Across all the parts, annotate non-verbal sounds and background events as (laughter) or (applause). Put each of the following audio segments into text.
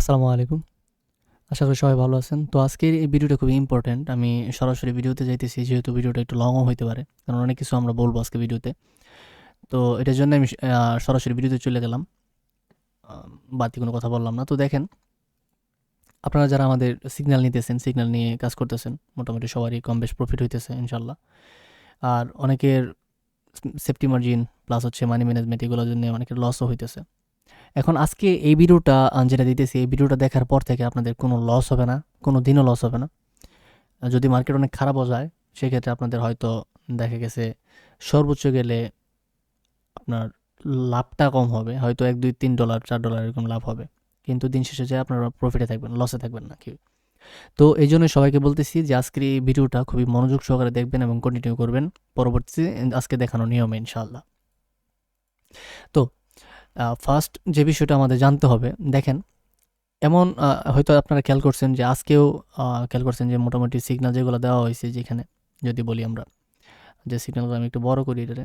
আসসালামু আলাইকুম। আশা করি সবাই ভালো আছেন। তো আজকের এই ভিডিওটা খুবই ইম্পর্ট্যান্ট আমি সরাসরি ভিডিওতে যাইতেছি, যেহেতু ভিডিওটা একটু লংও হইতে পারে, কারণ অনেক কিছু আমরা বলব আজকে ভিডিওতে। তো এটার জন্য আমি সরাসরি ভিডিওতে চলে গেলাম। বাড়তি কোনো কথা বললাম না। তো দেখেন, আপনারা যারা আমাদের সিগন্যাল নিতেছেন সিগন্যাল নিয়ে কাজ করতেছেন, মোটামুটি সবারই কম বেশ প্রফিট হইতেছে ইনশাল্লাহ আর অনেকের সেফটি মার্জিন প্লাস হচ্ছে মানি ম্যানেজমেন্ট এগুলোর জন্য অনেকের লসও হইতেছে। এখন আজকে এই ভিডিওটা যেটা দিতেছি, এই ভিডিওটা দেখার পর থেকে আপনাদের কোনো লস হবে না, কোনো দিনও লস হবে না। যদি মার্কেট অনেক খারাপও যায়, সেক্ষেত্রে আপনাদের হয়তো দেখা গেছে সর্বোচ্চ গেলে আপনার লাভটা কম হবে, হয়তো এক, দুই, তিন ডলার চার ডলার এরকম লাভ হবে। কিন্তু দিন শেষে যে আপনারা প্রফিটে থাকবেন লসে থাকবেন না কি তো এই জন্য সবাইকে বলতেছি যে আজকের এই ভিডিওটা খুবই মনোযোগ সহকারে দেখবেন এবং কন্টিনিউ করবেন। পরবর্তীতে আজকে দেখানো নিয়মে ইনশাআল্লাহ। তো ফার্স্ট যে বিষয়টা আমাদের জানতে হবে, দেখেন, এমন হয়তো আপনারা খেয়াল করছেন যে আজকেও খেয়াল করছেন যে মোটামুটি সিগনাল যেগুলো দেওয়া হয়েছে যেখানে, যদি বলি আমরা, যে সিগনালগুলো আমি একটু বড় করি এটারে,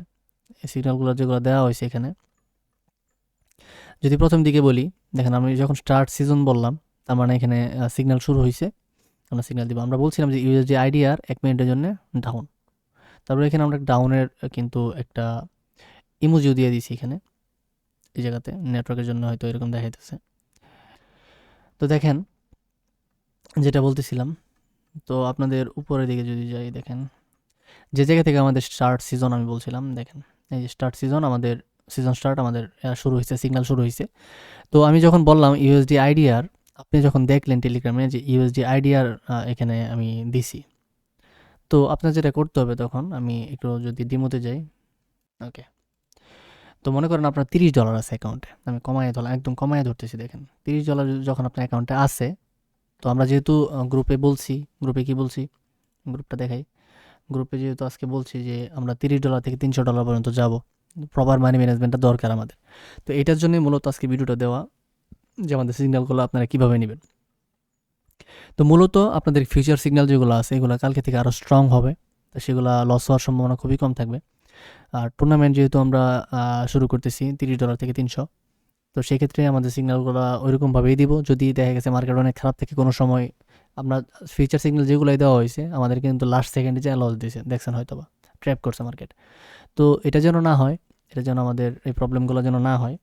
এই সিগনালগুলো যেগুলো দেওয়া হয়েছে এখানে, যদি প্রথম দিকে বলি, দেখেন আমি যখন স্টার্ট সিজন বললাম, তার মানে এখানে সিগনাল শুরু হয়েছে, আমরা সিগনাল দিব, আমরা বলছিলাম যে ইউএসডি আইডিআর এক মিনিটের জন্য ডাউন তারপরে এখানে আমরা ডাউনের কিন্তু একটা ইমোজিও দিয়ে দিয়েছি এখানে এই জায়গাতে নেটওয়ার্কের জন্য হয়তো এরকম দেখাইতেছে। তো দেখেন, যেটা বলতেছিলাম, তো আপনাদের উপরের দিকে যদি যাই দেখেন, যে জায়গা থেকে আমাদের স্টার্ট সিজন আমি বলছিলাম, দেখেন, এই যে স্টার্ট সিজন আমাদের সিজন স্টার্ট আমাদের শুরু হয়েছে সিগনাল শুরু হয়েছে তো আমি যখন বললাম ইউএসডি আইডিআর আপনি যখন দেখলেন টেলিগ্রামে যে ইউএসডি আইডিআর এখানে আমি দিছি, তো আপনার যেটা করতে হবে তখন আমি একটু যদি ডিমোতে যাই ওকে তো মনে করেন আপনার তিরিশ ডলার আছে অ্যাকাউন্টে আমি কমায় ধরলাম, একদম কমায় ধরতেছি, দেখেন। তিরিশ ডলার যখন আপনার অ্যাকাউন্টে আছে, তো আমরা যেহেতু গ্রুপে বলছি গ্রুপে কি বলছি? গ্রুপটা দেখাই। গ্রুপে যেহেতু আজকে বলছি যে আমরা তিরিশ ডলার থেকে তিনশো ডলার পর্যন্ত যাব প্রপার মানি ম্যানেজমেন্টটা দরকার আমাদের। তো এটার জন্যই মূলত আজকে ভিডিওটা দেওয়া, যে আমাদের সিগন্যালগুলো আপনারা কীভাবে নেবেন। তো মূলত আপনাদের ফিউচার সিগন্যাল যেগুলো আছে, এগুলো কালকে থেকে আরও স্ট্রং হবে, তো সেগুলো লস হওয়ার সম্ভাবনা খুবই কম থাকবে। আর টুর্নামেন্ট যেহেতু আমরা শুরু করতেছি তিরিশ ডলার থেকে তিনশো। তো সেক্ষেত্রে আমাদের সিগন্যালগুলো ওইরকমভাবেই দিব। যদি দেখা গেছে মার্কেট অনেক খারাপ থেকে কোনো সময় আপনার ফিউচার সিগন্যাল যেগুলোই দেওয়া হয়েছে, আমাদের কিন্তু লাস্ট সেকেন্ডে যে লস দিয়েছে, দেখছেন হয়তো বা ট্র্যাপ করছে মার্কেট তো এটা যেন না হয়, এটা যেন আমাদের এই প্রবলেমগুলো যেন না হয়,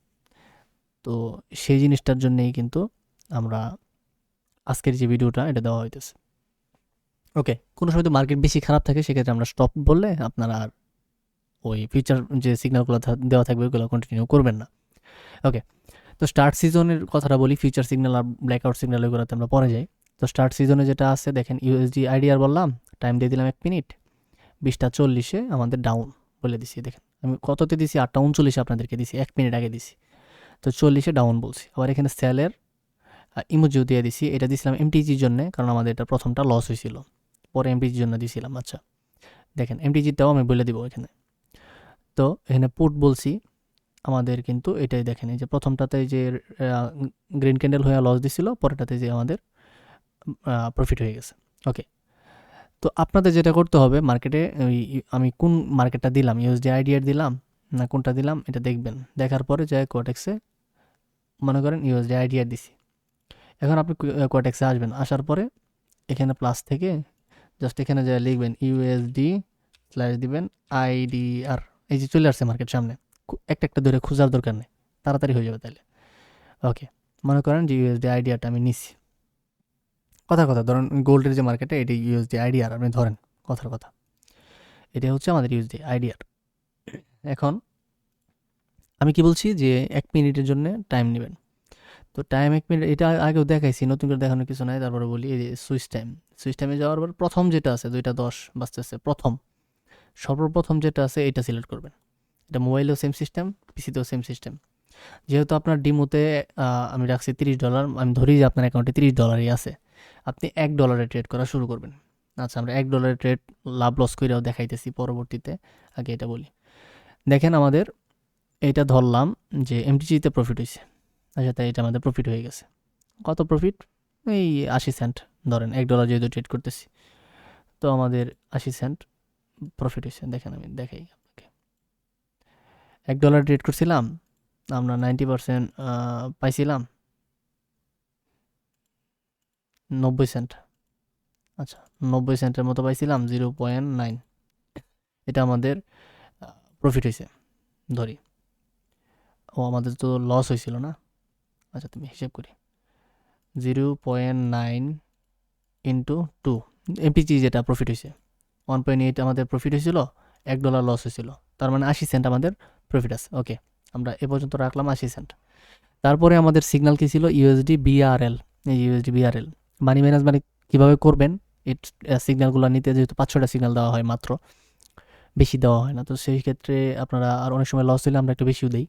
তো সেই জিনিসটার জন্যেই কিন্তু আমরা আজকের যে ভিডিওটা এটা দেওয়া হইতেছে। ওকে কোনো সময় তো মার্কেট বেশি খারাপ থাকে, সেক্ষেত্রে আমরা স্টপ বললে আপনারা আর ওই ফিউচার যে সিগন্যালগুলো দেওয়া থাকবে ওগুলো কন্টিনিউ করবেন না। ওকে তো স্টার্ট সিজনের কথাটা বলি ফিউচার সিগন্যাল আর ব্ল্যাকআউট সিগন্যাল ওইগুলোতে আমরা পরে যাই। তো স্টার্ট সিজনে যেটা আছে, দেখেন ইউএসডি আইডিআর বললাম টাইম দিয়ে দিলাম এক মিনিট বিশটা চল্লিশে আমাদের ডাউন বলে দিছি, দেখেন। আমি কততে দিছি? আটটা উনচল্লিশে আপনাদেরকে দিছি, এক মিনিট আগে দিছি। তো চল্লিশে ডাউন বলছি। আবার এখানে স্যালের ইমোজিও দিয়ে দিছি। এটা দিছিলাম এমটিজির জন্য, কারণ আমাদের এটা প্রথমটা লস হয়েছিল। পরে এমটিজির জন্য দিছিলাম আচ্ছা। দেখেন এমটিজিটাও আমি বলে দিব এখানে। তো এখানে পুট বলছি। আমাদের কিন্তু এটাই দেখেন, এই যে প্রথমটাতে যে গ্রিন ক্যান্ডেল হয়ে লস দিছিল, পরেরটাতে যে আমাদের প্রফিট হয়ে গেছে। ওকে তো আপনাদের যেটা করতে হবে মার্কেটে ওই, আমি কোন মার্কেটটা দিলাম ইউএসডি আইডিআর দিলাম, না কোনটা দিলাম, এটা দেখবেন। দেখার পরে যায় কোয়াটেক্সে মনে করেন ইউএসডি আইডিআর দিছি। এখন আপনি কোয়াটেক্সে আসবেন, আসার পরে এখানে প্লাস থেকে জাস্ট এখানে যা লিখবেন ইউএসডি স্ল্যাশ দিবেন আইডিআর এই যে চলে আসছে মার্কেট সামনে একটা একটা ধরে খোঁজার দরকার নেই, তাড়াতাড়ি হয়ে যাবে তাহলে। ওকে মনে করেন যে ইউএসডি আইডিয়াটা আমি নিছি কথার কথা, ধরেন গোল্ডের যে মার্কেটে এটি ইউএসডি আইডিয়ার আপনি ধরেন, কথার কথা। এটা হচ্ছে আমাদের ইউএসডি আইডিয়ার এখন আমি কি বলছি যে এক মিনিটের জন্য টাইম নেবেন। তো টাইম এক মিনিট, এটা আগেও দেখাইছি, নতুন করে দেখানোর কিছু নাই, তারপরে বলি এই যে সুইচ টাইম সুইচ টাইমে যাওয়ার পর প্রথম যেটা আছে, দুইটা দশ বাজতেছে, প্রথম। সর্বপ্রথম যেটা আছে, এটা সিলেক্ট করবেন। এটা মোবাইলেও সেম সিস্টেম পিসিতেও সেম সিস্টেম যেহেতু আপনার ডিমোতে আমি রাখছি তিরিশ ডলার, আমি ধরি যে আপনার অ্যাকাউন্টে তিরিশ ডলারই আছে, আপনি এক ডলারে ট্রেড করা শুরু করবেন। আচ্ছা আমরা এক ডলারে ট্রেড লাভ লস করেও দেখাইতেছি পরবর্তীতে, আগে এটা বলি। দেখেন আমাদের এটা ধরলাম যে এমটিজিতে প্রফিট হয়েছে আচ্ছা তাই এটা আমাদের প্রফিট হয়ে গেছে। কত প্রফিট এই আশি সেন্ট ধরেন, এক ডলার যেহেতু ট্রেড করতেছি। তো আমাদের আশি সেন্ট প্রফিট হয়েছে। দেখেন আমি দেখাই আপনাকে। এক ডলার ট্রেড করছিলাম, আমরা নাইনটি পার্সেন্ট পাইছিলাম। নব্বই সেন্ট আচ্ছা নব্বই সেন্টের মতো পাইছিলাম জিরো পয়েন্ট নাইন এটা আমাদের প্রফিট হয়েছে, ধরি। ও, আমাদের তো লস হয়েছিল না? আচ্ছা তুমি হিসেব করি। Zero point nine into two MPG যেটা প্রফিট হয়েছে। ওয়ান পয়েন্ট এইট আমাদের প্রফিট হয়েছিল, এক ডলার লস হয়েছিল। তার মানে আশি সেন্ট আমাদের প্রফিট আছে। ওকে আমরা এ পর্যন্ত রাখলাম আশি সেন্ট তারপরে আমাদের সিগন্যাল কী ছিল? ইউএসডি বিআরএল এই ইউএসডি বিআরএল মানি ম্যানেজমেন্ট কীভাবে করবেন? এই সিগন্যালগুলো নিতে যেহেতু পাঁচশোটা সিগন্যাল দেওয়া হয় মাত্র, বেশি দেওয়া হয় না। তো সেই ক্ষেত্রে আপনারা আর অনেক সময় লস হলে আমরা একটু বেশিও দিই।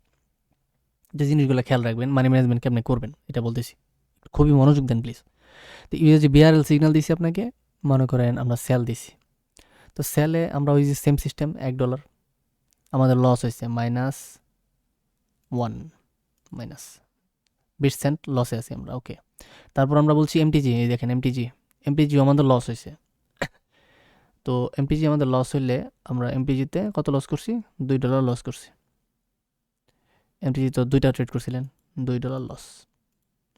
যে জিনিসগুলো খেয়াল রাখবেন মানি ম্যানেজমেন্ট কেমনে করবেন, এটা বলতেছি। খুবই মনোযোগ দেন প্লিজ তো ইউএসডি বিআরএল সিগনাল দিছি আপনাকে, মনে করেন আমরা সেল দিছি। তো সেলে আমরা ওই যে সেম সিস্টেম এক ডলার আমাদের লস হয়েছে মাইনাস ওয়ান মাইনাস বিশ সেন্ট লসে আছি আমরা ওকে তারপর আমরা বলছি এমটিজি এই দেখেন এমটিজি এমটিজিও আমাদের লস হয়েছে। তো এমপিজি আমাদের লস হইলে আমরা এমপিজিতে কত লস করছি? দুই ডলার লস করছি। এমটিজি তো দুইটা ট্রেড করছিলেন, দুই ডলার লস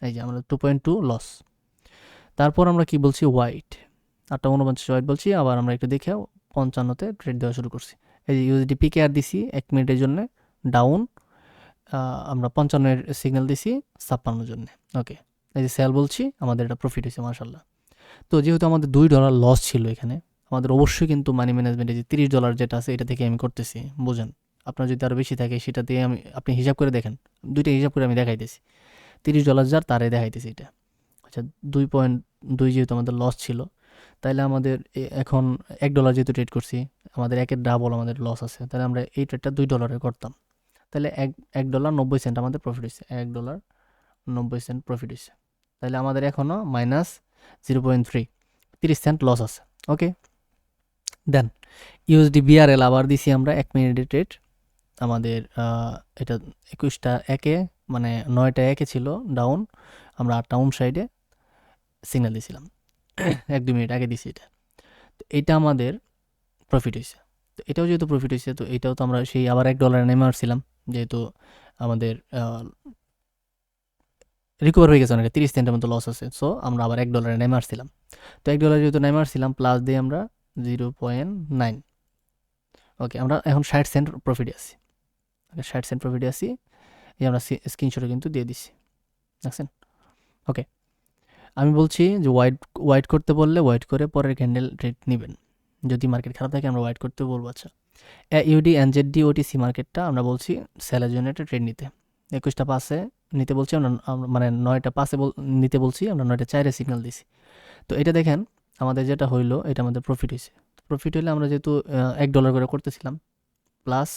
এই যে আমরা টু পয়েন্ট টু লস তারপর আমরা কি বলছি? হোয়াইট আটটা উনপঞ্চাশ হোয়াইট বলছি, আবার আমরা একটু দেখে পঞ্চান্নতে ট্রেড দেওয়া শুরু করছি। এই যে ইউএসডি পিকে আর দিছি এক মিনিটের জন্য ডাউন আমরা পঞ্চান্নের সিগন্যাল দিছি ছাপ্পান্নর জন্য। ওকে এই যে সেল বলছি, আমাদের এটা প্রফিট হয়েছে মার্শাল্লাহ তো যেহেতু আমাদের দুই ডলার লস ছিল এখানে, আমাদের অবশ্যই কিন্তু মানি ম্যানেজমেন্টে যে তিরিশ ডলার যেটা আছে, এটা থেকে আমি করতেছি, বুঝেন? আপনার যদি আরও বেশি থাকে, সেটা দিয়ে আমি, আপনি হিসাব করে দেখেন। দুইটা হিসাব করে আমি দেখাইতেছি। তিরিশ ডলার যার, তারে দেখাইতেছি এটা। আচ্ছা দুই পয়েন্ট দুই যেহেতু আমাদের লস ছিল তাইলে আমাদের এখন এক ডলার যেহেতু ট্রেড করছি, আমাদের একের ডাবল আমাদের লস আছে তাহলে আমরা এই ট্রেডটা দুই ডলারে করতাম। তাহলে এক এক ডলার নব্বই সেন্ট আমাদের প্রফিট হয়েছে এক ডলার নব্বই সেন্ট প্রফিট হয়েছে তাহলে আমাদের এখনও মাইনাস জিরো পয়েন্ট থ্রি তিরিশ সেন্ট লস আছে ওকে দেন ইউএসডি বিআরএল আবার দিছি আমরা এক মিনিটের ট্রেড আমাদের এটা একুশটা একে মানে নয়টা একে ছিল ডাউন আমরা ডাউন সাইডে সিগন্যাল দিয়েছিলাম এক দু মিনিট আগে দিছি এটা। তো এটা আমাদের প্রফিট হয়েছে তো এটাও যেহেতু প্রফিট হয়েছে তো এটাও তো আমরা সেই আবার এক ডলারে নেমে আসছিলাম, যেহেতু আমাদের রিকভার হয়ে গেছে অনেকটা তিরিশ সেন্টের মতো লস আছে। সো আমরা আবার এক ডলারে নেমে আসছিলাম। তো এক ডলার যেহেতু নেমে আসছিলাম প্লাস দিয়ে আমরা জিরো পয়েন্ট নাইন ওকে আমরা এখন ষাট সেন্ট প্রফিটে আছি। ষাট সেন্ট প্রফিটে আছি। এই আমরা স্ক্রিনশটে কিন্তু দিয়ে দিছি। দেখছেন? ওকে আমি বলছি যে হোয়াইট হোয়াইট করতে বললে হোয়াইট করে পরের ক্যান্ডেল রেট নেবেন। যদি মার্কেট খারাপ থাকে, আমরা হোয়াইট করতে বলব আচ্ছা। ইউডি এনজেডডি ওটিসি মার্কেটটা আমরা বলছি সেলের জন্য একটা ট্রেড নিতে। একুশটা পাশে নিতে বলছি আমরা মানে নয়টা পাশে নিতে বলছি, আমরা নয়টা চাইরে সিগন্যাল দিছি। তো এটা দেখেন, আমাদের যেটা হইল, এটা আমাদের প্রফিট হয়েছে প্রফিট হইলে আমরা যেহেতু এক ডলার করে করতেছিলাম প্লাস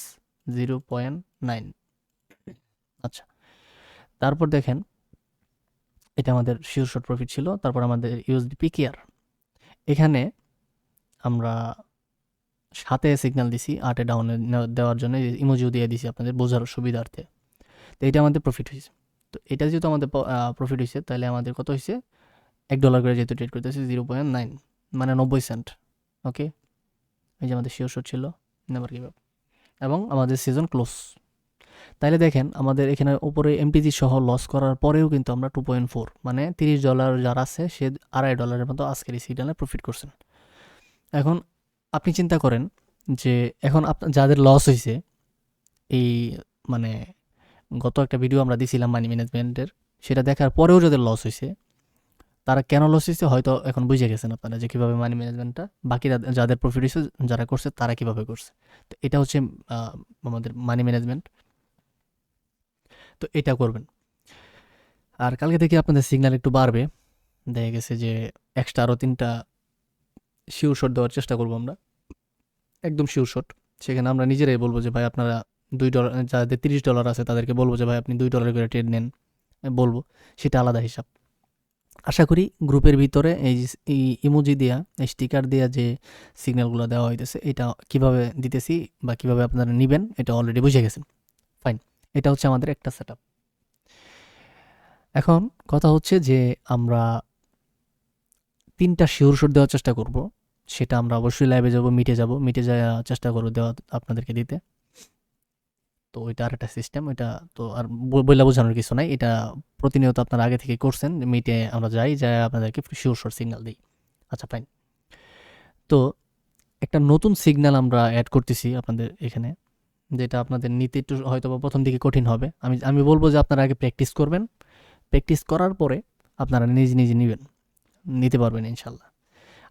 জিরো পয়েন্ট নাইন আচ্ছা। তারপর দেখেন এটা আমাদের শিওর শর্ট প্রফিট ছিল, তারপর আমাদের ইউএসডি পিকিআর এখানে আমরা সাতে সিগন্যাল দিছি, আটে ডাউনে দেওয়ার জন্য ইমোজিও দিয়ে দিছি আপনাদের বোঝার সুবিধার্থে। তো এটা আমাদের প্রফিট হয়েছে। তো এটা যেহেতু আমাদের প্রফিট হয়েছে, তাহলে আমাদের কত হয়েছে? এক ডলার করে যেহেতু ট্রেড করতেছি জিরো পয়েন্ট নাইন মানে নব্বই সেন্ট ওকে এই যে আমাদের শিওর শট ছিল নেবার কীভাবে এবং আমাদের সিজন ক্লোজ তাইলে দেখেন আমাদের এখানে উপরে এমটিজি সহ লস করার পরেও কিন্তু আমরা টু পয়েন্ট ফোর মানে তিরিশ ডলার যারা আছে, সে আড়াই ডলারের মতো আজকের এই সিগনালে প্রফিট করছেন। এখন আপনি চিন্তা করেন যে এখন আপ, যাদের লস হয়েছে এই মানে গত একটা ভিডিও আমরা দিছিলাম মানি ম্যানেজমেন্টের সেটা দেখার পরেও যাদের লস হয়েছে তারা কেন লস হয়েছে হয়তো এখন বুঝে গেছেন আপনারা যে কীভাবে মানি ম্যানেজমেন্টটা বাকি যাদের প্রফিট হয়েছে যারা করছে, তারা কীভাবে করছে। তো এটা হচ্ছে আমাদের মানি ম্যানেজমেন্ট তো এটা করবেন। আর কালকে থেকে আপনাদের সিগন্যাল একটু বাড়বে। দেখা গেছে যে এক্সট্রা আরও তিনটা শিওর শট দেওয়ার চেষ্টা করব আমরা। একদম শিওর শট সেখানে আমরা নিজেরাই বলব যে, ভাই, আপনারা দুই ডলার যাদের তিরিশ ডলার আছে, তাদেরকে বলব যে, ভাই, আপনি দুই ডলার করে ট্রেড নেন। বলব। সেটা আলাদা হিসাব। আশা করি গ্রুপের ভিতরে এই ইমোজি দেওয়া এই স্টিকার দেওয়া যে সিগন্যালগুলো দেওয়া হইতেছে, এটা কীভাবে দিতেছি বা কীভাবে আপনারা নেবেন, এটা অলরেডি বুঝে গেছেন। ফাইন এটা হচ্ছে আমাদের একটা সেট এখন কথা হচ্ছে যে আমরা তিনটা শিওর শট দেওয়ার চেষ্টা করব। সেটা আমরা অবশ্যই লাইভে যাব মিটে যাব মিটে যাওয়ার চেষ্টা করব দেওয়া আপনাদেরকে দিতে। তো ওইটা আর একটা সিস্টেম ওইটা তো আর বইলা বোঝানোর কিছু নাই। এটা প্রতিনিয়ত আপনারা আগে থেকে করছেন মিটে আমরা যাই যাই আপনাদেরকে শিওর শোর সিগনাল দিই। আচ্ছা ফাইন তো একটা নতুন সিগন্যাল আমরা অ্যাড করতেছি আপনাদের এখানে। যেটা আপনাদের নিতে একটু হয়তো বা প্রথম দিকে কঠিন হবে। আমি আমি বলব যে আপনারা আগে প্র্যাকটিস করবেন। প্র্যাকটিস করার পরে আপনারা নিজে নিজে নেবেন। নিতে পারবেন ইনশাল্লাহ।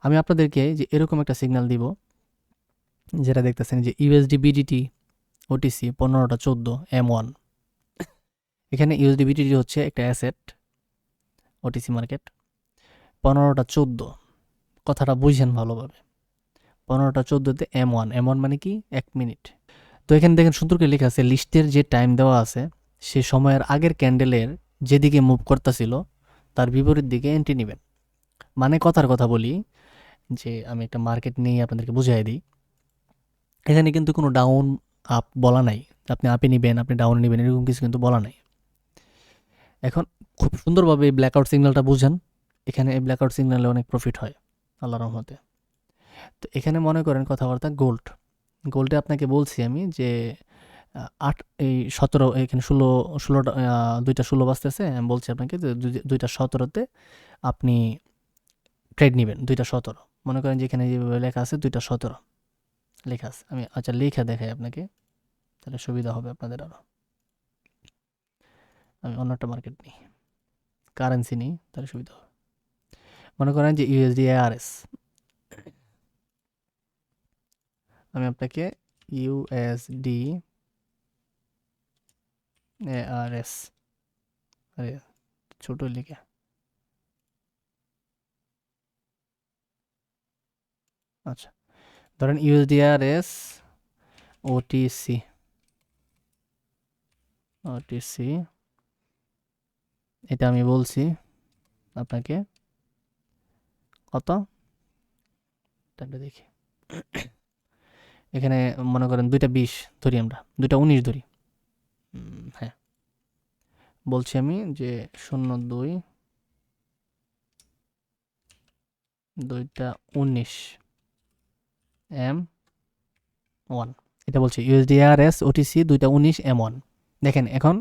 আমি আপনাদেরকে যে এরকম একটা সিগন্যাল দিব, যেটা দেখতেছেন যে ইউএসডি বিডিটি ওটিসি পনেরোটা চোদ্দ এম ওয়ান এখানে ইউএসডি বিডিটি হচ্ছে একটা অ্যাসেট ওটিসি মার্কেট পনেরোটা চোদ্দ। কথাটা বুঝেন ভালোভাবে। পনেরোটা চোদ্দোতে এম ওয়ান এম ওয়ান মানে কি? এক মিনিট। তো এখানে দেখেন সুন্দর করে লেখা আছে, লিস্টের যে টাইম দেওয়া আছে, সে সময়ের আগের ক্যান্ডেলের যেদিকে মুভ করতেছিল, তার বিপরীত দিকে এন্ট্রি নেবেন। মানে কথার কথা বলি, যে আমি একটা মার্কেট নিয়ে আপনাদেরকে বুঝাই দিই। এখানে কিন্তু কোনো ডাউন আপ বলা নাই। আপনি আপে নেবেন, আপনি ডাউন নেবেন, এরকম কিছু কিন্তু বলা নাই। এখন খুব সুন্দরভাবে এই ব্ল্যাকআউট সিগন্যালটা বুঝেন। এখানে এই ব্ল্যাকআউট সিগন্যালে অনেক প্রফিট হয় আল্লাহ রহমতে। তো এখানে মনে করেন কথাবার্তা গোল্ড গোল্ডে আপনাকে বলছি আমি যে আট, এই সতেরো, এখানে ষোলো, ষোলোটা দুইটা ষোলো বাজতেছে, আমি বলছি আপনাকে যে দুইটা সতেরোতে আপনি ট্রেড নেবেন, দুইটা সতেরো। মনে করেন যেখানে যেভাবে লেখা আছে, দুইটা সতেরো লেখা আছে। আমি আচ্ছা লেখা দেখাই আপনাকে, তাহলে সুবিধা হবে আপনাদের আরও আমি অন্য একটা মার্কেট নিই। কারেন্সি নিই, তাহলে সুবিধা হবে। মনে করেন যে ইউএসডি এআরএস আমি আপনাকে ইউএসডি এআরএস আরে ছোট লিখে। আচ্ছা ধরেন ইউএসডিআরএস ওটিসি ওটিসি এটা আমি বলছি আপনাকে। কত? দেখি। এখানে মনে করেন দুইটা বিশ ধরি আমরা দুইটা উনিশ ধরি। হ্যাঁ। বলছি আমি যে শূন্য দুই দুইটা উনিশ এম ওয়ান। এটা বলছি ইউএসডিআরএস ওটিসি দুইটা উনিশ এম ওয়ান। দেখেন এখন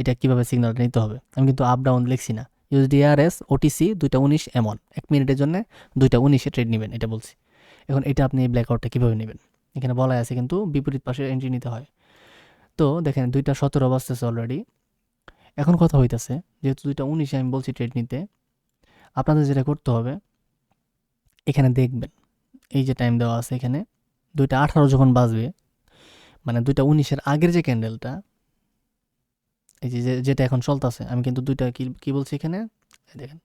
এটা কীভাবে সিগন্যালটা নিতে হবে? আমি কিন্তু আপ ডাউন লিখছি না। ইউএসডিআরএস ওটিসি দুইটা উনিশ এম ওয়ান। এক মিনিটের জন্য দুইটা উনিশে ট্রেড নেবেন এটা বলছি। এখন এটা আপনি ব্ল্যাকআউটটা কীভাবে নেবেন? এখানে বলা আছে কিন্তু বিপরীত পাশে এন্ট্রি নিতে হয়। তো দেখেন দুইটা সতেরো বাজতেছে অলরেডি এখন কথা হইতাছে, যেহেতু দুইটা উনিশে আমি বলছি ট্রেড নিতে, আপনাদের যেটা করতে হবে, এখানে দেখবেন, এই যে টাইম দেওয়া আছে এখানে, দুইটা আঠারো যখন বাজবে মানে দুইটা উনিশের আগের যে ক্যান্ডেলটা এই যে যেটা এখন চলতেছে, আমি কিন্তু দুইটা কি কি বলছি এখানে? দেখেন,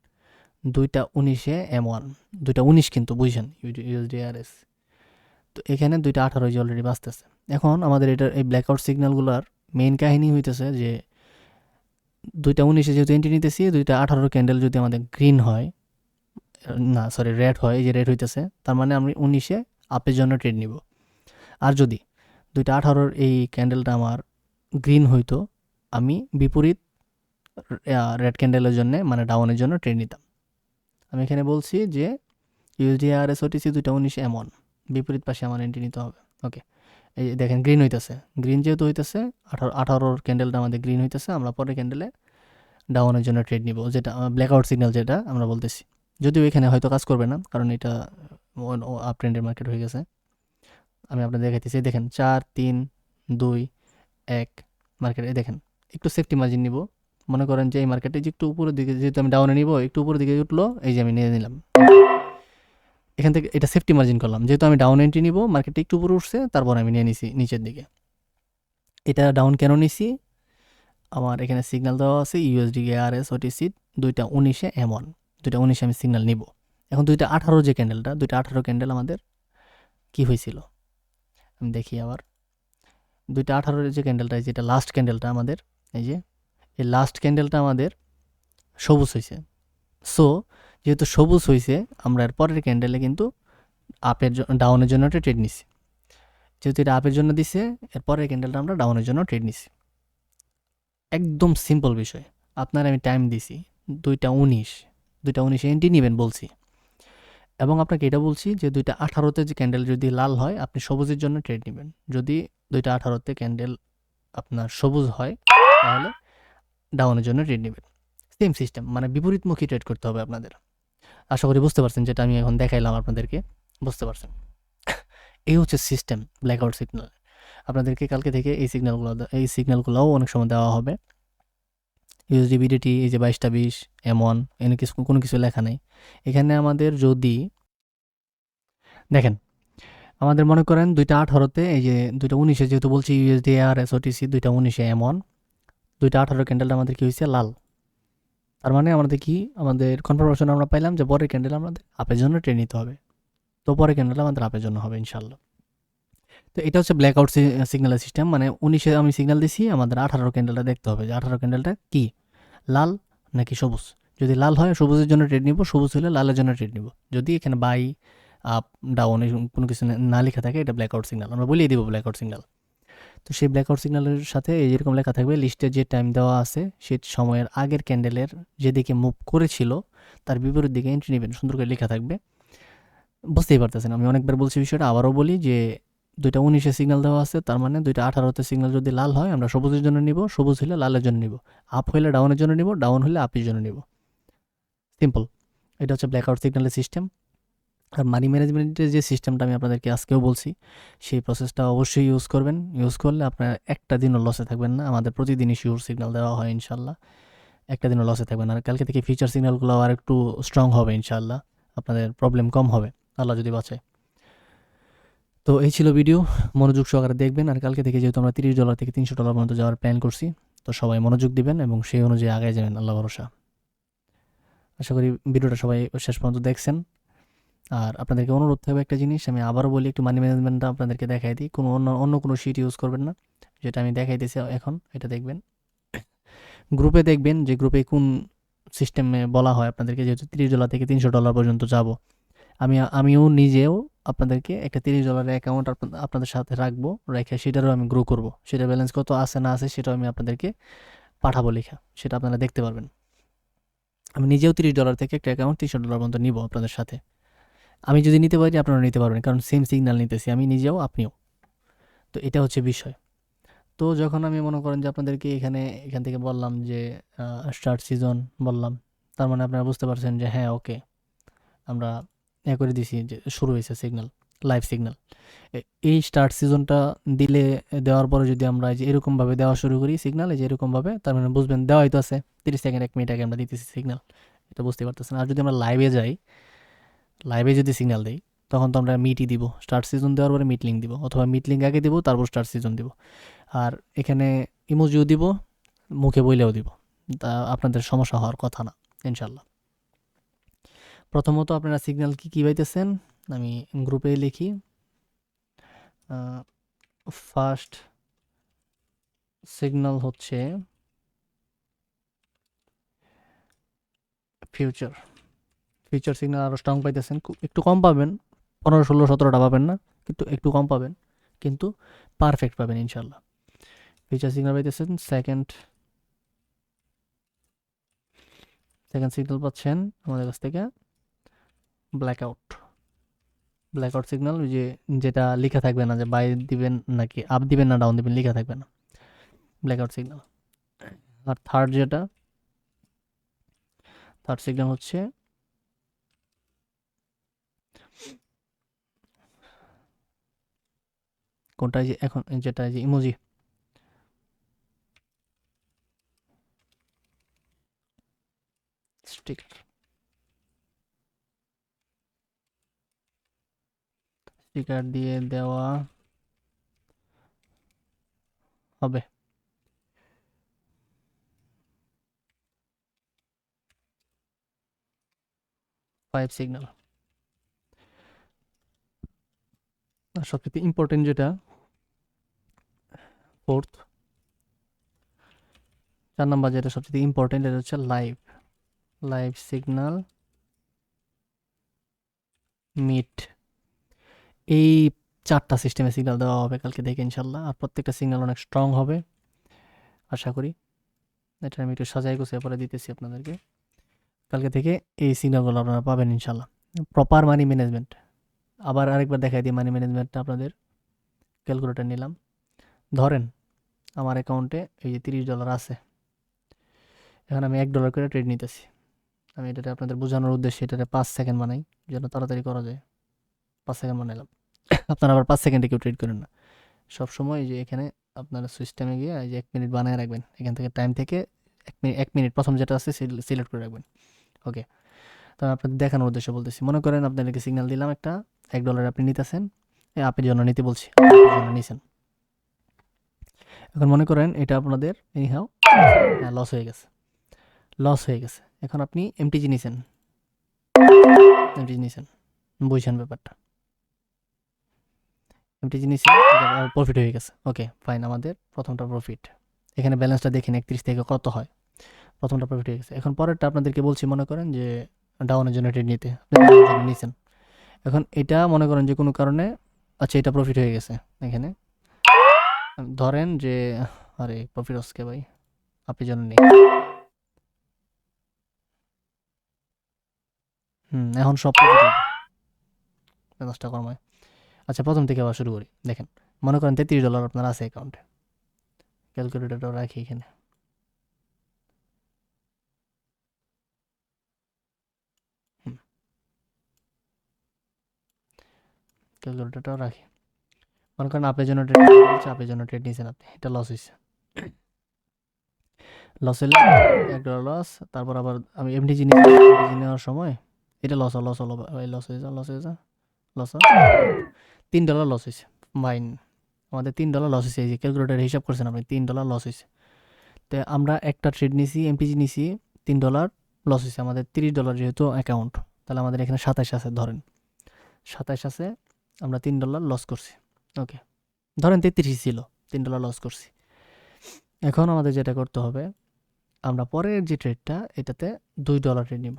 দুইটা উনিশে এম ওয়ান দুইটা উনিশ কিন্তু বুঝছেন ইউএসডিআরএস তো এখানে দুইটা আঠারো যে অলরেডি বাঁচতেছে। এখন আমাদের এটার এই ব্ল্যাকআউট সিগন্যালগুলোর মেইন কাহিনী হইতেছে যে দুইটা উনিশে যেহেতু এন্ট্রি নিতেছি, দুইটা আঠারো ক্যান্ডেল যদি আমাদের গ্রিন হয়, না সরি রেড হয়, এই যে রেড হইতেছে, তার মানে আমি উনিশে আপের জন্য ট্রেড নিব। আর যদি দুইটা আঠারোর এই ক্যান্ডেলটা আমার গ্রিন হইতো, আমি বিপরীত রেড ক্যান্ডেলের জন্য মানে ডাউনের জন্য ট্রেড নিতাম। আমি এখানে বলছি যে ইউএসডি আর এস ওটিসি দুইটা উনিশ এমন। বিপরীত পাশে আমার এন্ট্রি নিতে হবে। ওকে এই দেখেন গ্রিন হইতেছে। গ্রিন যেহেতু হইতেছে, আঠারো, আঠারোর ক্যান্ডেলটা আমাদের গ্রিন হইতেছে, আমরা পরে ক্যান্ডেলে ডাউনের জন্য ট্রেড নিব, যেটা ব্ল্যাকআউট সিগন্যাল যেটা আমরা বলতেছি। যদিও এখানে হয়তো কাজ করবে না, কারণ এটা আপ ট্রেন্ডের মার্কেট হয়ে গেছে। আমি আপনাদের দেখাইতেছি দেখেন, চার, তিন, দুই, এক মার্কেট এই দেখেন, একটু সেফটি মার্জিন নিব। মনে করেন যে এই মার্কেটে যে একটু উপরের দিকে, যেহেতু আমি ডাউনে নিব, একটু উপরের দিকে উঠল, এই যে আমি নিয়ে নিলাম। এখান থেকে এটা সেফটি মার্জিন করলাম। যেহেতু আমি ডাউন এন্ট্রি নিব মার্কেটে একটু উপরে উঠছে, তারপর আমি নিয়ে নিছি নিচের দিকে। এটা ডাউন কেন নিছি? আমার এখানে সিগন্যাল দেওয়া আছে ইউএসডি আর এস ওটিসি দুইটা উনিশে এম ওয়ান দুইটা উনিশে আমি সিগন্যাল নিব। এখন দুইটা আঠারো যে ক্যান্ডেলটা দুইটা আঠারো ক্যান্ডেল আমাদের কি হয়েছিল? আমি দেখি আবার। দুইটা আঠারোর যে ক্যান্ডেলটা যেটা লাস্ট ক্যান্ডেলটা আমাদের, এই যে, এই লাস্ট ক্যান্ডেলটা আমাদের সবুজ হয়েছে। সো যেহেতু সবুজ হয়েছে আমরা এর পরের ক্যান্ডেলে কিন্তু আপের ডাউনের জন্য একটা ট্রেড নিছি। যেহেতু এটা আপের জন্য দিছে, এর পরের ক্যান্ডেলটা আমরা ডাউনের জন্য ট্রেড নিছি। একদম সিম্পল বিষয়। আপনার আমি টাইম দিছি দুইটা উনিশ, দুইটা উনিশে এন্ট্রি নেবেন বলছি। এবং আপনাকে এটা বলছি যে দুইটা আঠারোতে যে ক্যান্ডেল যদি লাল হয়, আপনি সবুজের জন্য ট্রেড নেবেন। যদি দুইটা আঠারোতে ক্যান্ডেল আপনার সবুজ হয়, তাহলে ডাউনের জন্য ট্রেড নেবেন। সেম সিস্টেম মানে বিপরীতমুখী ট্রেড করতে হবে আপনাদের। আশা করি বুঝতে পারছেন যেটা আমি এখন দেখাইলাম আপনাদেরকে। বুঝতে পারছেন? এই হচ্ছে সিস্টেম ব্ল্যাকআউট সিগন্যাল আপনাদেরকে কালকে থেকে এই সিগন্যালগুলো এই সিগন্যালগুলোও অনেক সময় দেওয়া হবে। ইউএসডি বিডিটি এই যে বাইশটা বিশ এমন এনে কিছু কোনো কিছু লেখা নেই। এখানে আমাদের যদি দেখেন, আমাদের মনে করেন দুইটা আঠারোতে, এই যে দুইটা উনিশে যেহেতু বলছি ইউএসডি আর এসওটিসি দুইটা উনিশে এমন দুইটা আঠারো ক্যান্ডেলটা আমাদের কী হয়েছে? লাল। তার মানে আমাদের কি আমাদের কনফার্মেশন আমরা পাইলাম যে পরের ক্যান্ডেল আমাদের আপের জন্য ট্রেন নিতে হবে। তো পরের ক্যান্ডেল আমাদের আপের জন্য হবে ইনশাল্লাহ তো এটা হচ্ছে ব্ল্যাক আউট সিগন্যালের সিস্টেম মানে উনিশে আমি সিগন্যাল দিছি, আমাদের আঠারো ক্যান্ডেলটা দেখতে হবে যে আঠারো ক্যান্ডেলটা কি? লাল নাকি সবুজ? যদি লাল হয়, সবুজের জন্য ট্রেড নিব, সবুজ হলে লালের জন্য ট্রেড নিব। যদি এখানে বাই আপ ডাউন কোনো কিছু না লেখা থাকে, এটা ব্ল্যাক আউট সিগন্যাল আমরা বলিয়ে দিব ব্ল্যাকআউট সিগন্যাল তো সেই ব্ল্যাকআউট সিগন্যালের সাথে এই যেরকম লেখা থাকবে লিস্টে যে টাইম দেওয়া আছে, সে সময়ের আগের ক্যান্ডেলের যেদিকে মুভ করেছিল, তার বিপরীত দিকে এন্ট্রি নেবেন। সুন্দর করে লেখা থাকবে। বুঝতেই পারতেছেন, আমি অনেকবার বলছি বিষয়টা, আবারও বলি যে দুইটা উনিশে সিগন্যাল দেওয়া আছে, তার মানে দুইটা আঠারোতে সিগন্যাল যদি লাল হয়, আমরা সবুজের জন্য নিব, সবুজ হলে লালের জন্য নিব আপ হলে ডাউনের জন্য নিব ডাউন হলে আপের জন্য নিব। সিম্পল এটা হচ্ছে ব্ল্যাকআউট সিগন্যালের সিস্টেম আর মানি ম্যানেজমেন্টের যে সিস্টেমটা আমি আপনাদেরকে আজকেও বলছি, সেই প্রসেসটা অবশ্যই ইউজ করবেন। ইউজ করলে আপনার একটা দিনও লসে থাকবেন না। আমাদের প্রতিদিনই শিওর সিগন্যাল দেওয়া হয় ইনশাল্লাহ একটা দিনও লসে থাকবেন আর কালকে থেকে ফিচার সিগন্যালগুলো আর একটু স্ট্রং হবে ইনশাল্লাহ আপনাদের প্রবলেম কম হবে। আল্লাহ যদি বাঁচায়। তো এই ছিল ভিডিও মনোযোগ সহকারে দেখবেন। আর কালকে থেকে যেহেতু আমরা তিরিশ ডলার থেকে তিনশো ডলার পর্যন্ত যাওয়ার প্ল্যান করছি, তো সবাই মনোযোগ দিবেন এবং সেই অনুযায়ী আগে যাবেন। আল্লাহ ভরসা। আশা করি ভিডিওটা সবাই শেষ পর্যন্ত দেখছেন। আর আপনাদেরকে অনুরোধ থাকবে একটা জিনিস, আমি আবারও বলি, একটু মানি ম্যানেজমেন্টটা আপনাদেরকে দেখাই দিই। কোনো অন্য অন্য কোনো শিট ইউজ করবেন না, যেটা আমি দেখাইতেছি এখন, এটা দেখবেন। গ্রুপে দেখবেন যে গ্রুপে কোন সিস্টেমে বলা হয় আপনাদেরকে, যেহেতু তিরিশ ডলার থেকে তিনশো ডলার পর্যন্ত যাব। আমি, আমিও নিজেও আপনাদেরকে একটা তিরিশ ডলারের অ্যাকাউন্ট আপনাদের সাথে রাখব, রেখে সেটারও আমি গ্রো করব। সেটা ব্যালেন্স কত আছে না আছে সেটাও আমি আপনাদেরকে পাঠাবো লেখা, সেটা আপনারা দেখতে পারবেন। আমি নিজেও তিরিশ ডলার থেকে একটা অ্যাকাউন্ট তিনশো ডলার পর্যন্ত নিব আপনাদের সাথে। আমি যদি নিতে পারি, আপনারা নিতে পারবেন। কারণ সেম সিগনাল নিতেছি আমি, নিজেও, আপনিও। তো এটা হচ্ছে বিষয়। তো যখন আমি মনে করেন যে আপনাদেরকে এখানে, এখান থেকে বললাম যে স্টার্ট সিজন বললাম, তার মানে আপনারা বুঝতে পারছেন যে হ্যাঁ ওকে আমরা এ করে দিছি যে, শুরু হয়েছে সিগনাল লাইভ সিগনাল এই স্টার্ট সিজনটা দিলে, দেওয়ার পরে যদি আমরা যে এরকমভাবে দেওয়া শুরু করি সিগনাল এই যে এরকমভাবে, তার মানে বুঝবেন, দেওয়াই তো আছে। তিরিশ সেকেন্ড, এক মিনিট আগে আমরা দিতেছি সিগনাল এটা বুঝতে পারতেছেন। আর যদি আমরা লাইভে যাই লাইভে যদি সিগন্যাল দিই, তখন তো আমরা মিটই দিব। স্টার্ট সিজন দেওয়ার পরে মিট লিঙ্ক দিব, অথবা মিট লিঙ্ক আগে দিব, তারপর স্টার্ট সিজন দিব। আর এখানে ইমোজিও দিব, মুখে বইলেও দিব। তা আপনাদের সমস্যা হওয়ার কথা না ইনশাল্লাহ প্রথমত আপনারা সিগন্যাল কি, কী পাইতেছেন? আমি গ্রুপে লিখি। ফার্স্ট সিগন্যাল হচ্ছে ফিউচার ফিউচার সিগন্যাল আরও স্ট্রং পাইতেছেন। একটু কম পাবেন, পনেরো, ষোলো, সতেরোটা পাবেন না, কিন্তু একটু কম পাবেন, কিন্তু পারফেক্ট পাবেন ইনশাল্লাহ। ফিউচার সিগন্যাল পাইতেছেন সেকেন্ড সেকেন্ড সিগন্যাল পাচ্ছেন আমাদের কাছ থেকে ব্ল্যাকআউট ব্ল্যাকআউট সিগন্যাল যে যেটা লেখা থাকবে না যে বাই দিবেন নাকি আপ দিবেন না ডাউন দিবেন, লেখা থাকবে না। ব্ল্যাক আউট সিগন্যাল আর থার্ড যেটা থার্ড সিগন্যাল হচ্ছে কোনটা যে এখন যেটা যে ইমোজি স্টিকার স্টিকার দিয়ে দেওয়া হবে। ফাইভ সিগন্যাল আর সবচেয়ে ইম্পর্টেন্ট যেটা ফোর্থ চার নাম্বার যেটা সবচেয়ে ইম্পর্টেন্ট এটা হচ্ছে লাইভ লাইভ সিগন্যাল মিট এই চারটা সিস্টেমে সিগন্যাল দেওয়া হবে কালকে দেখে ইনশাল্লাহ। আর প্রত্যেকটা সিগন্যাল অনেক স্ট্রং হবে, আশা করি। এটা আমি একটু সাজাই গুছিয়ে পরে দিতেছি আপনাদেরকে। কালকে থেকে এই সিগন্যালগুলো আপনারা পাবেন ইনশাল্লাহ। প্রপার মানি ম্যানেজমেন্ট আবার আরেকবার দেখাই দিই মানি ম্যানেজমেন্টটা আপনাদের। ক্যালকুলেটার নিলাম। ধরেন আমার অ্যাকাউন্টে এই যে তিরিশ ডলার আছে, এখন আমি এক ডলার করে ট্রেড নিতেছি। আমি এটাতে আপনাদের বোঝানোর উদ্দেশ্যে এটাতে পাঁচ সেকেন্ড বানাই, যেন তাড়াতাড়ি করা যায়। পাঁচ সেকেন্ড বানাইলাম। (coughs) আপনারা আবার পাঁচ সেকেন্ডে কেউ ট্রেড করেন না। সবসময় যে এখানে আপনারা সিস্টেমে গিয়ে এই যে এক মিনিট বানায় রাখবেন। এখান থেকে টাইম থেকে এক মিনিট এক মিনিট প্রথম যেটা আছে সিলেক্ট করে রাখবেন। ওকে তো আপনাদের দেখানোর উদ্দেশ্যে বলতেছি। মনে করেন আপনাদেরকে সিগন্যাল দিলাম একটা, এক ডলার আপনি নিতেছেন। আপের জন্য নিতে বলছি। আপনি জন্য নিছেন। এখন মনে করেন এটা আপনাদের এনিহাও হ্যাঁ লস হয়ে গেছে। লস হয়ে গেছে। এখন আপনি এমটিজি নিছেন এমটিজি নিছেন বুঝছেন ব্যাপারটা। এমটিজি নিছেন প্রফিট হয়ে গেছে। ওকে ফাইন আমাদের প্রথমটা প্রফিট এখানে ব্যালেন্সটা দেখেন একত্রিশ থেকে কত হয়। প্রথমটা প্রফিট হয়ে গেছে। এখন পরেরটা আপনাদেরকে বলছি, মনে করেন যে ডাউনের জন্য ট্রেড নিতে। নিছেন। এখন এটা মনে করেন যে কোনো কারণে আচ্ছা এটা প্রফিট হয়ে গেছে। এখানে ধরেন যে, আরে হচ্ছে ভাই, আপনি জন্য নেই। হুম, এখন সব দশটা কর্ময় আচ্ছা প্রথম থেকে আবার শুরু করি। দেখেন, মনে করেন তেত্রিশ ডলার আপনার আছে অ্যাকাউন্টে ক্যালকুলেটরটা রাখি এখানে। ক্যালকুলেটরটাও রাখি। মনে করেন আপনার জন্য ট্রেড নিচ্ছে আপনার জন্য ট্রেড নিয়েছেন আপনি, এটা লস হয়েছে লস হলে এক ডলার লস তারপর আবার আমি এমডি জিনিস নেওয়ার সময় এটা লস লস হলো লস হয়ে যা লস হয়ে যা লস তিন ডলার লস হয়েছে মাইন আমাদের তিন ডলার লস হয়েছে এই যে ক্যালকুলেটার হিসাব করছেন আপনি, তিন ডলার লস হয়েছে তো আমরা একটা ট্রেড নিছি এমপিজি নিছি, তিন ডলার লস হয়েছে আমাদের তিরিশ ডলার যেহেতু অ্যাকাউন্ট তাহলে আমাদের এখানে সাতাশ আছে, ধরেন। সাতাশ আছে, আমরা তিন ডলার লস করছি। ওকে। ধরেন তেত্রিশ ছিল, তিন ডলার লস করছি। এখন আমাদের যেটা করতে হবে, আমরা পরের যে ট্রেডটা এটাতে দুই ডলার ট্রেড নিব।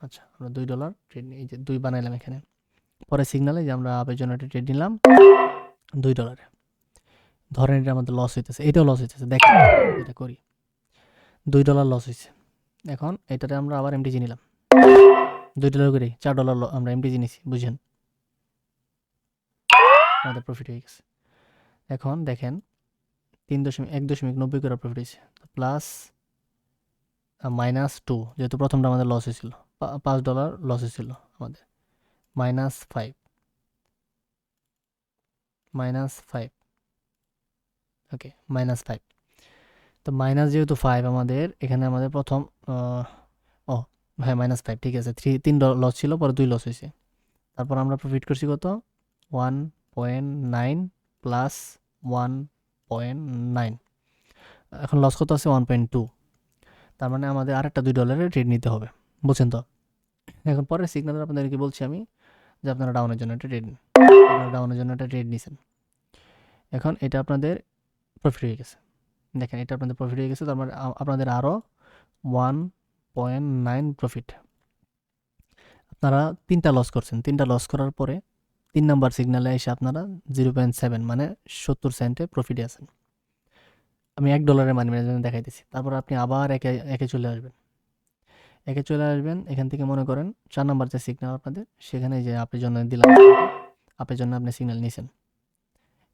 আচ্ছা আমরা দুই ডলার ট্রেড এই যে দুই বানাইলাম এখানে। পরে সিগনালে যে আমরা একটা ট্রেড নিলাম, দুই ডলারে ধরেন এটা আমাদের লস হইতেছে, এটাও লস হইতেছে, দেখেন এটা করি। দুই ডলার লস হয়েছে এখন এটাতে আমরা আবার এমটিজি নিলাম। দুই ডলার করে, চার ডলার আমরা এমটিজি নিছি, বুঝেন? আমাদের প্রফিট হয়ে গেছে। এখন দেখেন, তিন দশমিক, এক দশমিক নব্বই করে প্রফিট হয়েছে। প্লাস মাইনাস টু যেহেতু প্রথমটা আমাদের লস হয়েছিল। পাঁচ ডলার লস হয়েছিল আমাদের। Minus five minus five okay minus five তো মাইনাস যেহেতু ফাইভ আমাদের, এখানে আমাদের প্রথম ও হ্যাঁ মাইনাস ফাইভ ঠিক আছে। থ্রি তিন লস ছিল, পরে দুই লস হয়েছে। তারপর আমরা প্রফিট করছি কত? One point nine plus one point nine এখন লস কত আছে? ওয়ান পয়েন্ট টু তার মানে আমাদের আরেকটা দুই ডলারের ট্রেড নিতে হবে। বুঝছেন তো? এখন পরের সিগনাল আপনাদেরকে বলছি আমি যে আপনারা ডাউনের জন্য একটা ট্রেড নিন। আপনারা ডাউনের জন্য একটা ট্রেড নিছেন। এখন এটা আপনাদের প্রফিট হয়ে গেছে। দেখেন, এটা আপনাদের প্রফিট হয়ে গেছে। তার মানে আপনাদের আরও ওয়ান পয়েন্ট নাইন প্রফিট আপনারা তিনটা লস করছেন। তিনটা লস করার পরে তিন নাম্বার সিগনালে এসে আপনারা জিরো পয়েন্ট সেভেন মানে সত্তর সেন্টে প্রফিটে আছেন। আমি এক ডলারের মানি ম্যানেজমেন্ট দেখাইতেছি। তারপর আপনি আবার একে একে চলে আসবেন। একে চলে আসবেন, এখান থেকে মনে করেন চার নাম্বার যে সিগনাল আপনাদের, সেখানে যে আপনি জন্য দিলাম আপের জন্য আপনি সিগন্যাল নিয়েছেন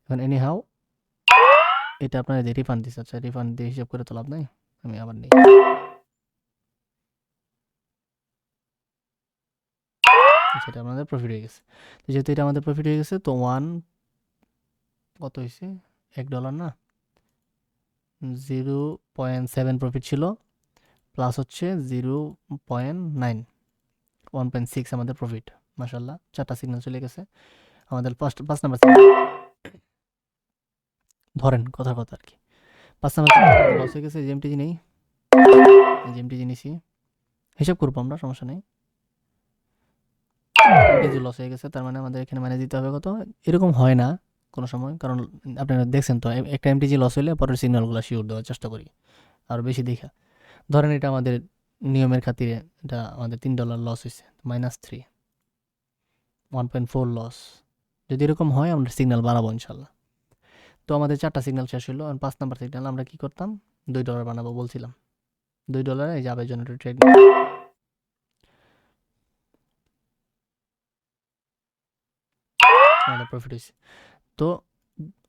এখন এনি হাও এটা আপনার যে রিফান্ড দিচ্ছে আচ্ছা রিফান্ড দিয়ে হিসাব করে তো লাভ নাই, আমি আবার নিই। সেটা আপনাদের প্রফিট হয়ে গেছে। তো যেহেতু এটা আমাদের প্রফিট হয়ে গেছে, তো ওয়ান কত হয়েছে? এক ডলার না? জিরো পয়েন্ট সেভেন প্রফিট ছিল প্লাস হচ্ছে zero point nine one point six আমাদের প্রফিট মাসাল্লাহ চারটা সিগন্যাল চলে গেছে। আমাদের ফার্স্ট পাঁচ নাম্বার ধরেন কথার কথা আর কি। পাঁচ নাম্বার লস হয়ে গেছে জিএমটিজি নেই। জিএমটিজি নিছি। হিসাব করব আমরা, সমস্যা নেই। এমটিজি লস হয়ে গেছে তার মানে আমাদের এখানে মানে দিতে হবে কত? এরকম হয় না কোনো সময়। কারণ আপনারা দেখছেন তো একটা এমটিজি লস হলে পরের সিগন্যালগুলো শিওর দেওয়ার চেষ্টা করি। আর বেশি দেখা। ধরেন এটা আমাদের নিয়মের খাতিরে এটা আমাদের তিন ডলার লস হয়েছে minus three one point four loss যদি এরকম হয় আমরা সিগন্যাল বাড়াবো ইনশাল্লাহ। তো আমাদের চারটা সিগন্যাল শেষ হলো আর পাঁচ নাম্বার সিগন্যাল আমরা কি করতাম? দুই ডলার বানাবো বলছিলাম। দুই ডলারে যাবে জন্য ট্রেড আমাদের প্রফিট হয়েছে তো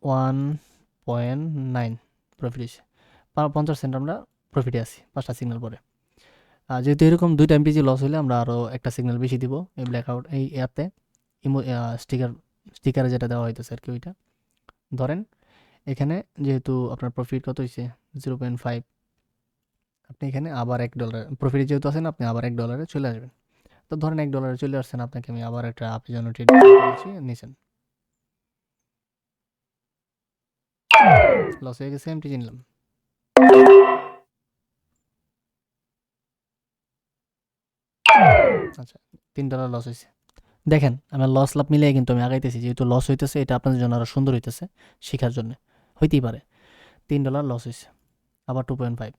ওয়ান পয়েন্ট নাইন প্রফিট হয়েছে পঞ্চাশ সেন্ট আমরা প্রফিটে আছি, পাঁচটা সিগন্যাল পরে। যেহেতু এরকম দুইটা এমপিজি লস হলে আমরা আরও একটা সিগন্যাল বেশি দিব এই ব্ল্যাকআউট এই অ্যাপে ইমো স্টিকার স্টিকারে যেটা দেওয়া হইতেছে আর কি ওইটা। ধরেন, এখানে যেহেতু আপনার প্রফিট কত হয়েছে জিরো পয়েন্ট ফাইভ আপনি এখানে আবার এক ডলার প্রফিট যেহেতু আছেন, আপনি আবার এক ডলারে চলে আসবেন। তো ধরেন এক ডলারে চলে আসছেন, আপনাকে আমি আবার একটা আপনি জন্য ট্রেড বলছি লস হয়ে গেছে এমটি নিলাম আচ্ছা তিন ডলার লস হয়েছে দেখেন, আমার লস লাভ মিলিয়ে কিন্তু আমি আগাইতেছি, যেহেতু লস হইতেছে, এটা আপনাদের জন্য আরও সুন্দর হইতেছে, শেখার জন্য। হইতেই পারে। তিন ডলার লস হয়েছে আবার টু পয়েন্ট ফাইভ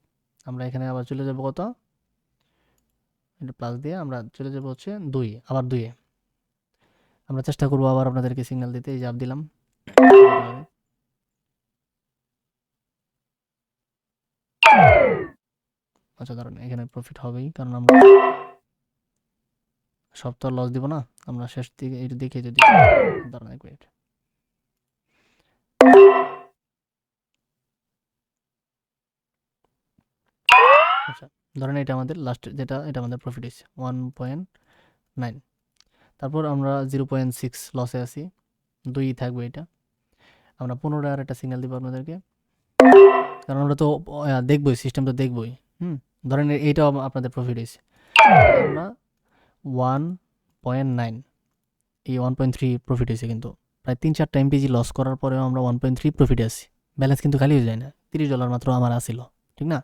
আমরা এখানে আবার চলে যাব কত? এটা প্লাস দিয়ে আমরা চলে যাব হচ্ছে দুই, আবার দুইয়ে। আমরা চেষ্টা করব আবার আপনাদেরকে সিগন্যাল দিতে, এই জাপ দিলাম। আচ্ছা ধরেন এখানে প্রফিট হবেই, কারণ আমরা সব তো লস দিব না। আমরা শেষ দিকে এটা দেখে যদি দাঁড়ান এক মিনিট আচ্ছা ধরেন এটা আমাদের লাস্ট যেটা, এটা আমাদের প্রফিট হয়েছে ওয়ান পয়েন্ট নাইন তারপর আমরা জিরো পয়েন্ট সিক্স লসে আছি, দুই থাকবে এটা। আমরা পনেরো আর একটা সিগন্যাল দিব আপনাদেরকে। কারণ আমরা তো দেখবই সিস্টেম তো দেখবই। হুম, ধরেন এইটাও আপনাদের প্রফিট হয়েছে। আমরা ওয়ান পয়েন্ট নাইন এই ওয়ান পয়েন্ট থ্রি প্রফিট হয়েছে কিন্তু। প্রায় তিন চারটা এমপিজি লস করার পরেও আমরা ওয়ান পয়েন্ট থ্রি প্রফিটে আসি ব্যালেন্স কিন্তু খালি হয়ে যায় না। তিরিশ ডলার মাত্র আমার আসিল, ঠিক না?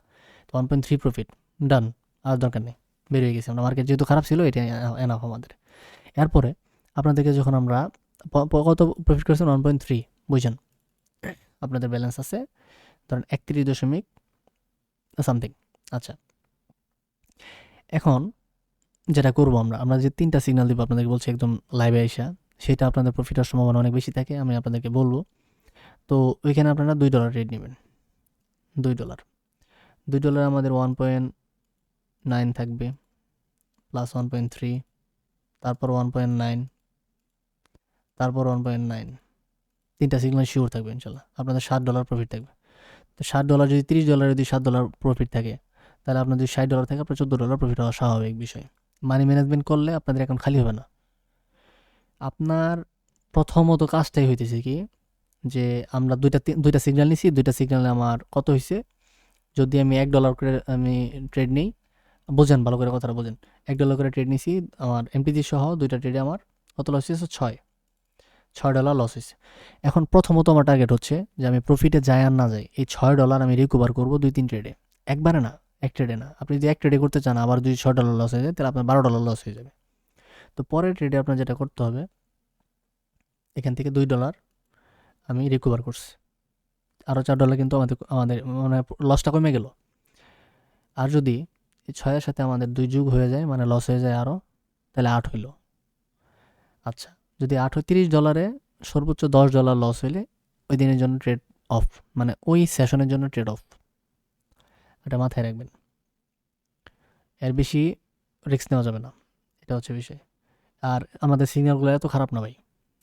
তো one point three profit done আর দরকার নেই বেরিয়ে গেছে আমরা। মার্কেট যেহেতু খারাপ ছিল এটা এনাফ আমাদের। এরপরে আপনাদেরকে যখন আমরা কত প্রফিট করেছেন? ওয়ান পয়েন্ট থ্রি বুঝছেন? আপনাদের ব্যালেন্স আছে, ধরেন একত্রিশ দশমিক সামথিং আচ্ছা। এখন যেটা করব আমরা আমরা যে তিনটা সিগনাল দিব আপনাদেরকে বলছি একদম লাইভে আইসা, সেটা আপনাদের প্রফিট হওয়ার সম্ভাবনা অনেক বেশি থাকে, আমি আপনাদেরকে বলব। তো ওইখানে আপনারা দুই ডলার রেট নেবেন। দুই ডলার দুই ডলার আমাদের ওয়ান পয়েন্ট নাইন থাকবে প্লাস ওয়ান পয়েন্ট থ্রি তারপর ওয়ান পয়েন্ট নাইন তারপর ওয়ান পয়েন্ট নাইন তিনটা সিগনাল শিওর থাকবে ইনশাল্লাহ। আপনাদের ষাট ডলার প্রফিট থাকবে। তো ষাট ডলার যদি তিরিশ ডলার যদি ষাট ডলার প্রফিট থাকে তাহলে আপনার যদি ষাট ডলার থাকে, আপনার চোদ্দ ডলার প্রফিট হওয়া স্বাভাবিক বিষয়। মানি ম্যানেজমেন্ট করলে আপনাদের অ্যাকাউন্ট খালি হবে না। আপনার প্রথমত কাজটাই হইতেছে কি, যে আমরা দুইটা দুইটা সিগন্যাল নিছি, দুইটা সিগন্যালে আমার কত হয়েছে যদি আমি এক ডলার করে আমি ট্রেড নিই, বোঝেন, ভালো করে কথাটা বোঝেন। এক ডলার করে ট্রেড নিছি, আমার এমপিজি সহ দুইটা ট্রেডে আমার কত লস হয়েছে ছয়। ছয় ডলার লস হয়েছে এখন প্রথমত আমার টার্গেট হচ্ছে যে আমি প্রফিটে যাই আর না যাই এই ছয় ডলার আমি রিকভার করব দুই, তিন ট্রেডে একবারে না। এক ট্রেডে না। আপনি যদি এক ট্রেডে করতে চান, আবার যদি ছয় ডলার লস হয়ে যায়, তাহলে আপনার বারো ডলার লস হয়ে যাবে। তো পরের ট্রেডে আপনার যেটা করতে হবে, এখান থেকে দুই ডলার আমি রিকভার করছি। আরও চার ডলার কিন্তু আমাদের আমাদের মানে লসটা কমে গেল। আর যদি ছয়ের সাথে আমাদের দুই যুগ হয়ে যায় মানে লস হয়ে যায় আরও তাহলে আট হইল। আচ্ছা যদি আট তিরিশ ডলারে সর্বোচ্চ দশ ডলার লস হইলে ওই দিনের জন্য ট্রেড অফ মানে ওই সেশনের জন্য ট্রেড অফ এটা মাথায় রাখবেন। এর বেশি রিস্ক নেওয়া যাবে না। এটা হচ্ছে বিষয়। আর আমাদের সিগন্যালগুলো এত খারাপ না ভাই।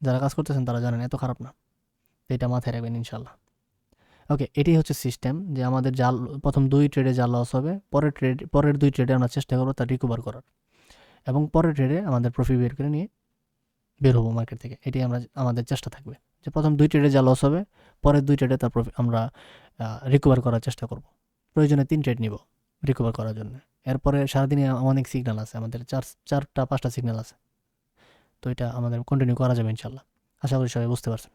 যারা কাজ করতেছেন তারা জানেন এত খারাপ না। তো এটা মাথায় রাখবেন ইনশাল্লাহ ওকে এটাই হচ্ছে সিস্টেম যে আমাদের যা প্রথম দুই ট্রেডে যা লস হবে, পরের ট্রেড পরের দুই ট্রেডে আমরা চেষ্টা করব তা রিকভার করার। এবং পরের ট্রেডে আমাদের প্রফিট বের করে নিয়ে বের হব মার্কেট থেকে। এটাই আমরা আমাদের চেষ্টা থাকবে। যে প্রথম দুই ট্রেডে যা লস হবে, পরের দুই ট্রেডে তার প্রফিট আমরা রিকভার করার চেষ্টা করব। প্রয়োজনে তিন ট্রেড নিব রিকভার করার জন্য। এরপরে সারাদিনে অনেক সিগন্যাল আছে, আমাদের চার, চারটা, পাঁচটা সিগন্যাল আছে। তো এটা আমাদের কন্টিনিউ করা যাবে ইনশাল্লাহ। আশা করি সবাই বুঝতে পারছেন।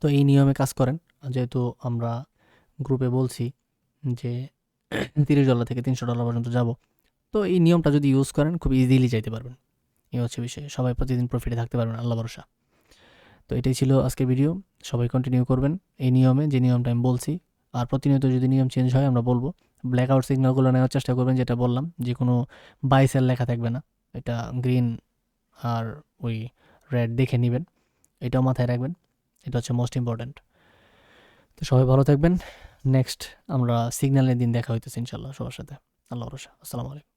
তো এই নিয়মে কাজ করেন। যেহেতু আমরা গ্রুপে বলছি যে তিরিশ ডলার থেকে তিনশো ডলার পর্যন্ত যাব, তো এই নিয়মটা যদি ইউজ করেন, খুব ইজিলি যাইতে পারবেন। এই হচ্ছে বিষয়। সবাই প্রতিদিন প্রফিটে থাকতে পারবেন, আল্লাহ ভরসা। তো এটাই ছিল আজকের ভিডিও সবাই কন্টিনিউ করবেন। এই নিয়মে যে নিয়মটা আমি বলছি আর প্রতিনিয়ত যদি নিয়ম চেঞ্জ হয়, আমরা বলব। ব্ল্যাক আউট সিগনালগুলো নেওয়ার চেষ্টা করবেন, যেটা বললাম, যে কোনো বাইসের লেখা থাকবে না। এটা গ্রিন আর ওই রেড দেখে নেবেন। এটাও মাথায় রাখবেন। এটা হচ্ছে মোস্ট ইম্পর্ট্যান্ট তো সবাই ভালো থাকবেন। নেক্সট আমরা সিগন্যালের দিন দেখা হইতেছে ইনশাল্লাহ সবার সাথে। আল্লাহ রসা আসসালামু আলাইকুম।